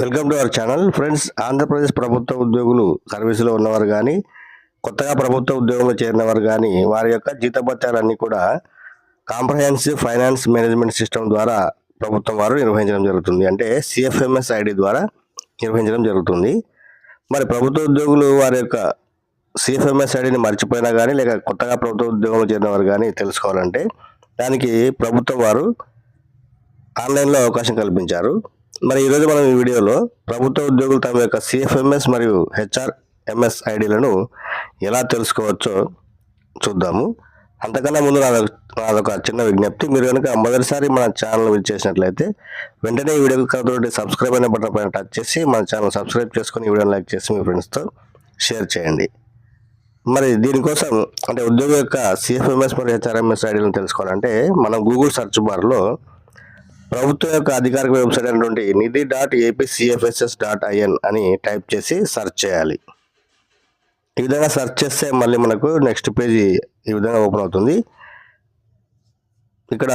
Welcome to our channel. Friends Andhra Pradesh ప్రభుత్వ ఉద్యోగులు సర్వీసులో ఉన్నవారు కానీ కొత్తగా ప్రభుత్వ ఉద్యోగంలో చేరినవారు కానీ వారి యొక్క జీతభత్యాలన్నీ కూడా కాంప్రహెన్సివ్ ఫైనాన్స్ మేనేజ్మెంట్ సిస్టమ్ ద్వారా ప్రభుత్వం వారు నిర్వహించడం జరుగుతుంది. అంటే సిఎఫ్ఎంఎస్ ఐడి ద్వారా నిర్వహించడం జరుగుతుంది. మరి ప్రభుత్వ ఉద్యోగులు వారి యొక్క సిఎఫ్ఎంఎస్ ఐడిని మర్చిపోయినా కానీ లేక కొత్తగా ప్రభుత్వ ఉద్యోగంలో చేరినవారు కానీ తెలుసుకోవాలంటే దానికి ప్రభుత్వం వారు ఆన్లైన్లో అవకాశం కల్పించారు. మరి ఈరోజు మనం ఈ వీడియోలో ప్రభుత్వ ఉద్యోగులు తమ యొక్క సిఎఫ్ఎంఎస్ మరియు హెచ్ఆర్ఎంఎస్ ఐడీలను ఎలా తెలుసుకోవచ్చో చూద్దాము. అంతకన్నా ముందు నాదొక చిన్న విజ్ఞప్తి. మీరు కనుక మొదటిసారి మన ఛానల్ విజిట్ చేసినట్లయితే వెంటనే ఈ వీడియోకి కాబట్టి సబ్స్క్రైబ్ అనే బటన్ పైన టచ్ చేసి మన ఛానల్ సబ్స్క్రైబ్ చేసుకొని వీడియోని లైక్ చేసి మీ ఫ్రెండ్స్తో షేర్ చేయండి. మరి దీనికోసం అంటే ఉద్యోగం యొక్క సిఎఫ్ఎంఎస్ మరియు హెచ్ఆర్ఎంఎస్ ఐడీలను తెలుసుకోవాలంటే మనం గూగుల్ సెర్చ్ బార్లో ప్రభుత్వం యొక్క అధికారిక వెబ్సైట్ అయినటువంటి Nidhi dot APCFSS dot IN అని టైప్ చేసి సెర్చ్ చేయాలి. ఈ విధంగా సెర్చ్ చేస్తే మళ్ళీ మనకు నెక్స్ట్ పేజీ ఈ విధంగా ఓపెన్ అవుతుంది. ఇక్కడ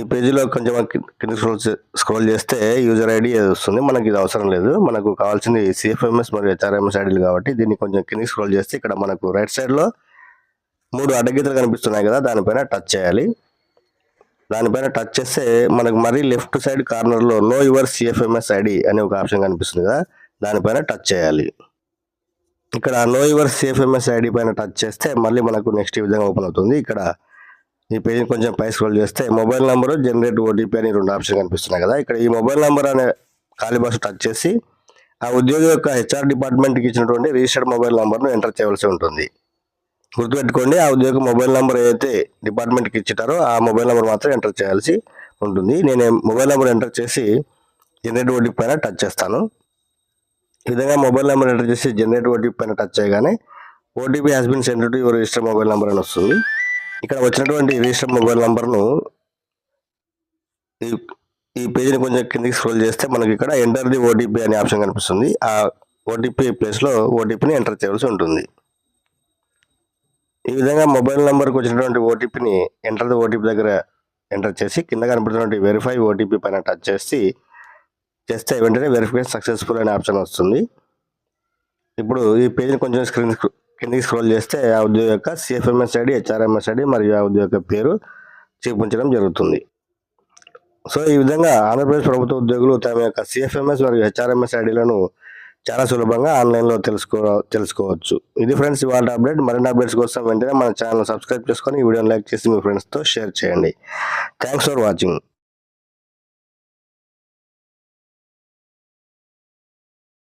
ఈ పేజీలో కొంచెం కింద స్క్రోల్ స్క్రోల్ చేస్తే యూజర్ ఐడి వస్తుంది. మనకి ఇది అవసరం లేదు. మనకు కావాల్సింది సిఎఫ్ఎంఎస్ మరియు హెచ్ఆర్ఎంఎస్ ఐడీలు కాబట్టి దీన్ని కొంచెం కింద స్క్రోల్ చేస్తే ఇక్కడ మనకు రైట్ సైడ్లో మూడు అడ్డగీతలు కనిపిస్తున్నాయి కదా దానిపైన టచ్ చేయాలి. దానిపైన టచ్ చేస్తే మనకు మరీ లెఫ్ట్ సైడ్ కార్నర్లో నో యువర్ సిఎఫ్ఎంఎస్ ఐడి అనే ఒక ఆప్షన్ కనిపిస్తుంది కదా దానిపైన టచ్ చేయాలి. ఇక్కడ నో యువర్ సిఎఫ్ఎంఎస్ ఐడి పైన టచ్ చేస్తే మళ్ళీ మనకు నెక్స్ట్ ఈ విధంగా ఓపెన్ అవుతుంది. ఇక్కడ ఈ పేజ్ కొంచెం పై స్క్రోల్ చేస్తే మొబైల్ నెంబర్ జనరేట్ ఓటీపీ అని రెండు ఆప్షన్ కనిపిస్తున్నాయి కదా. ఇక్కడ ఈ మొబైల్ నెంబర్ అనే ఖాళీ బాక్స్ టచ్ చేసి ఆ ఉద్యోగి యొక్క హెచ్ఆర్ డిపార్ట్మెంట్కి ఇచ్చినటువంటి రిజిస్టర్డ్ మొబైల్ నెంబర్ను ఎంటర్ చేయవలసి ఉంటుంది. గుర్తుపెట్టుకోండి ఆ ఉద్యోగం మొబైల్ నెంబర్ ఏదైతే డిపార్ట్మెంట్కి ఇచ్చారో ఆ మొబైల్ నెంబర్ మాత్రం ఎంటర్ చేయాల్సి ఉంటుంది. నేను మొబైల్ నెంబర్ ఎంటర్ చేసి జనరేట్ ఓటీపీ పైన టచ్ చేస్తాను. ఈ విధంగా మొబైల్ నెంబర్ ఎంటర్ చేసి జనరేట్ ఓటీపీ పైన టచ్ చేయగానే OTP has been send to your register mobile number అని వస్తుంది. ఇక్కడ వచ్చినటువంటి రిజిస్టర్ మొబైల్ నెంబర్ను ఈ ఈ పేజీని కొంచెం కిందకి స్క్రోల్ చేస్తే మనకి ఇక్కడ ఎంటర్ ది ఓటీపీ అనే ఆప్షన్ కనిపిస్తుంది. ఆ ఓటీపీ ప్లేస్లో ఓటీపీని ఎంటర్ చేయవలసి ఉంటుంది. ఈ విధంగా మొబైల్ నెంబర్కి వచ్చినటువంటి ఓటీపీని ఎంటర్ ది ఓటీపీ దగ్గర ఎంటర్ చేసి కింద కనబడుతున్నటువంటి వెరిఫై ఓటీపీ పైన టచ్ చేసి చేస్తే వెంటనే వెరిఫికేషన్ సక్సెస్ఫుల్ అనే ఆప్షన్ వస్తుంది. ఇప్పుడు ఈ పేజ్ని కొంచెం స్క్రీన్ కిందకి స్క్రోల్ చేస్తే ఆ ఉద్యోగ యొక్క సిఎఫ్ఎంఎస్ ఐడి హెచ్ఆర్ఎంఎస్ ఐడి మరియు ఆ ఉద్యోగ యొక్క పేరు చూపించడం జరుగుతుంది. సో ఈ విధంగా ఆంధ్రప్రదేశ్ ప్రభుత్వ ఉద్యోగులు తమ యొక్క సిఎఫ్ఎంఎస్ మరియు హెచ్ఆర్ఎంఎస్ ఐడీలను చాలా సులభంగా ఆన్లైన్లో తెలుసుకో తెలుసుకోవచ్చు. ఇది ఫ్రెండ్స్ ఇవాళ అప్డేట్. మరిన్ని అప్డేట్స్ కోసం వెంటనే మన ఛానల్ సబ్స్క్రైబ్ చేసుకొని ఈ వీడియోని లైక్ చేసి మీ ఫ్రెండ్స్తో షేర్ చేయండి. Thanks for watching.